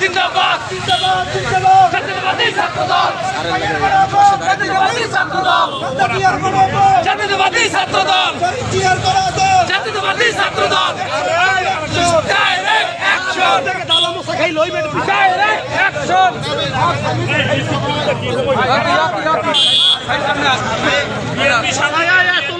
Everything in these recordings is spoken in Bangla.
জিন্দাবাদ জিন্দাবাদ জিন্দাবাদ। জাতীয়তাবাদী ছাত্রদল। জাতীয়তাবাদী ছাত্রদল। জাতীয়তাবাদী ছাত্রদল। জাতীয়তাবাদী ছাত্রদল। Direct action direct action BNP সভায় এত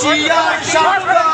西安上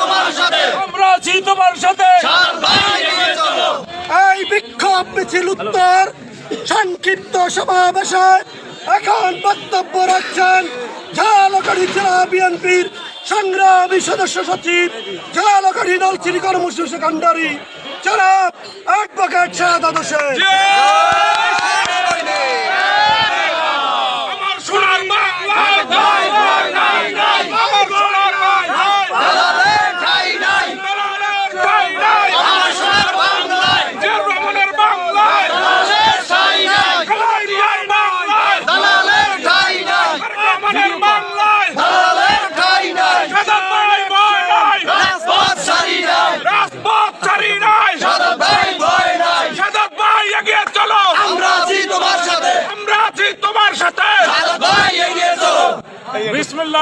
তোমার সাথে। আমরা আছি তোমার সাথে। সাদা ভাই এগিয়ে চলো। এই বিক্ষোভ মিছিল উত্তর সংক্ষিপ্ত সমাবেশে এখন বক্তব্য রাখছেন ঝালকাঠি জেলা বিএনপির সংগ্রামী সদস্য সচিব ঝালকাঠি নলচিরি কর্মসূচি সেকেন্ডারি জনাব অ্যাডভোকেট শাহাদ হোসেন আমার সোনার বাংলায় ভাই ভয় নাই নাই আমার সোনার বাংলায় দালালের ঠাই নাই দালালের ঠাই নাই আমার সোনার বাংলায় জিয়াউর রহমানের বাংলায় দালালের ঠাই নাই খালাই ভাই বাংলায় দালালের ঠাই নাই রহমানের বাংলায় দালালের ঠাই নাই সাদা ভাই ভয় নাই রাজপথ ছাড়ি নাই রাজপথ ছাড়ি নাই সাদা ভাই ভয় নাই সাদা ভাই এগিয়ে চলো আমরা আছি তোমার সাথে আমরা আছি তোমার সাথে সাদা ভাই এগিয়ে চলো বিসমুল্লাহ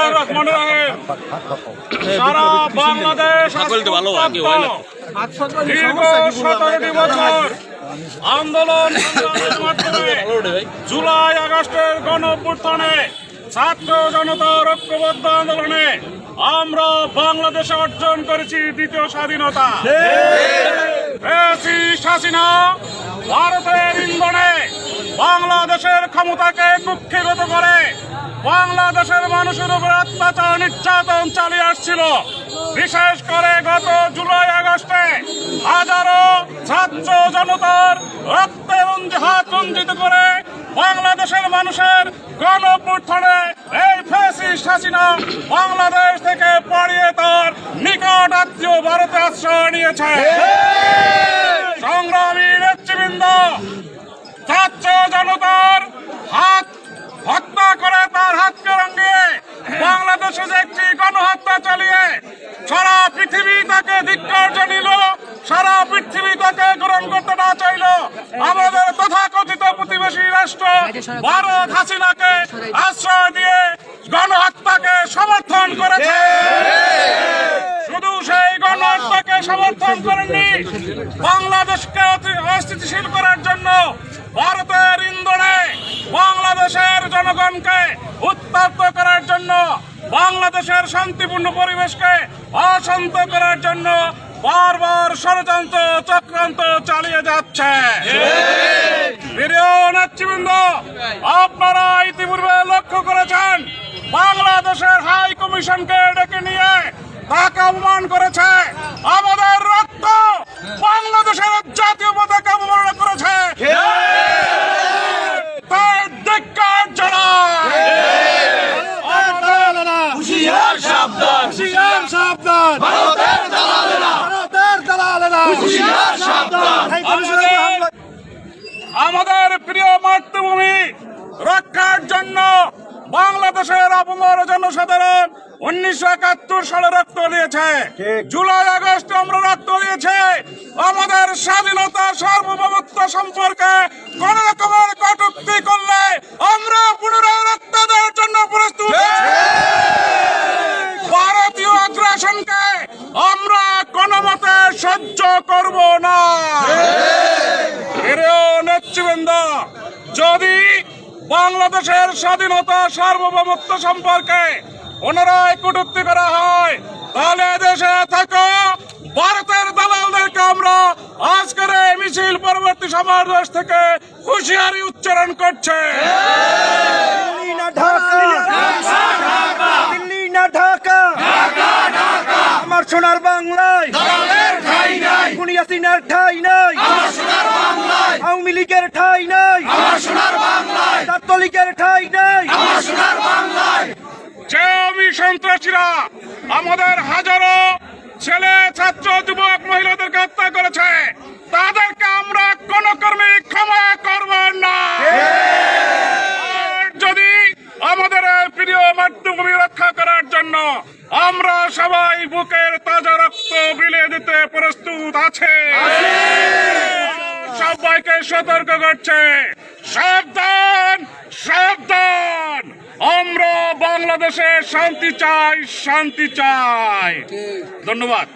রহমান রহিম সারা বাংলাদেশ বছর। আন্দোলন জুলাই আগস্টের গণ অভ্যুত্থানে ছাত্র জনতার ঐক্যবদ্ধ আন্দোলনে আমরা বাংলাদেশে অর্জন করেছি দ্বিতীয় স্বাধীনতা। হাসিনা ভারতের ইন্ধনে বাংলাদেশের ক্ষমতাকে কুক্ষিগত করে বাংলাদেশের মানুষের উপর অত্যাচার নির্যাতন চালিয়ে আসছিল। বিশেষ করে গত জুলাই আগস্টে হাজারো ছাত্র জনতার রক্তে রঞ্জি হাত রঞ্জিত করে বাংলাদেশের মানুষের গণ এই ফ্যাসিস্ট হাসিনা বাংলাদেশ থেকে পালিয়ে তার নিকট আত্মীয় ভারতে আশ্রয় নিয়েছে। সংগ্রামী নেতৃবৃন্দ, ছাত্র জনতার হাত হত্যা করে তার হাতকে রঙিয়ে বাংলাদেশে যে একটি গণহত্যা চালিয়ে সারা পৃথিবী তাকে ধিক্কার জানিল। সারা পৃথিবী তাকে গ্রহণ করতে না চাইল আমাদের তথাকথিত প্রতিবেশী রাষ্ট্র ভারত হাসিনাকে আশ্রয় দিয়ে গণহত্যাকে সমর্থন করেছে। শুধু সেই গণহত্যাকে সমর্থন করেননি, বাংলাদেশকে অস্থিতিশীল করার জন্য ভারতের ইন্ধনে বাংলাদেশের জনগণকে উত্তপ্ত করার জন্য, বাংলাদেশের শান্তিপূর্ণ পরিবেশকে অশান্ত করার জন্য বারবার ষড়যন্ত্র চক্রান্ত চালিয়ে যাচ্ছে। আপনারা ইতিপূর্বে লক্ষ্য করেছেন, বাংলাদেশের হাই কমিশনকে ডেকে নিয়ে তাকে অপমান করেছে। আমাদের রক্ত বাংলাদেশের জাতীয় পতাকা অবমাননা করেছে তাই ধিক্কার জানাই। হুশিয়ার সাবধান হুশিয়ার সাবধান ভারতের দালালেরা ভারতের দালালেরা হুশিয়ার আমাদের প্রিয় মাতৃভূমি রক্ষার জন্য বাংলাদেশের অপমর জনসাধারণ উনিশশো একাত্তর সালে রক্ত দিয়েছে। জুলাই আগস্ট আমরা রক্ত দিয়েছে। আমাদের স্বাধীনতা সার্বভৌমত্ব সম্পর্কে কোন রকমের কটুক্তি করলে আমরা পুনরায় রক্ত দেওয়ার জন্য প্রস্তুত আছি। ভারতীয় আগ্রাসনকে আমরা কোনো মতে সহ্য করব না প্রিয় নেতৃবৃন্দ যদি বাংলাদেশের স্বাধীনতা সার্বভৌমত্ব সম্পর্কে পুনরায় কটূক্তি করা হয়, তাহলে দেশে থাকা ভারতের দালালদেরকে আমরা আজকের এই মিছিল পরবর্তী সমাবেশ থেকে হুঁশিয়ারি উচ্চারণ করছে। সোনার বাংলায়। ঠাই নাই। আওয়ামী লীগের ঠাই নাই। আমার সোনার ছাত্রলীগের ঠাই নাই। আমার সোনার বাংলায় যে আমি সন্ত্রাসীরা আমাদের হাজারো ছেলে ছাত্র যুবক মহিলাদেরকে হত্যা করেছে তাদেরকে আমরা কোন কর্মে ক্ষমা করব না। যদি আমাদের প্রিয় মাতৃভূমি রক্ষা করার জন্য আমরা সবাই বুকের তাজা রক্ত বিলিয়ে দিতে প্রস্তুত আছে। সবাইকে সতর্ক করছে। সাবধান সাবধান। আমরা বাংলাদেশে শান্তি চাই শান্তি চাই। ধন্যবাদ।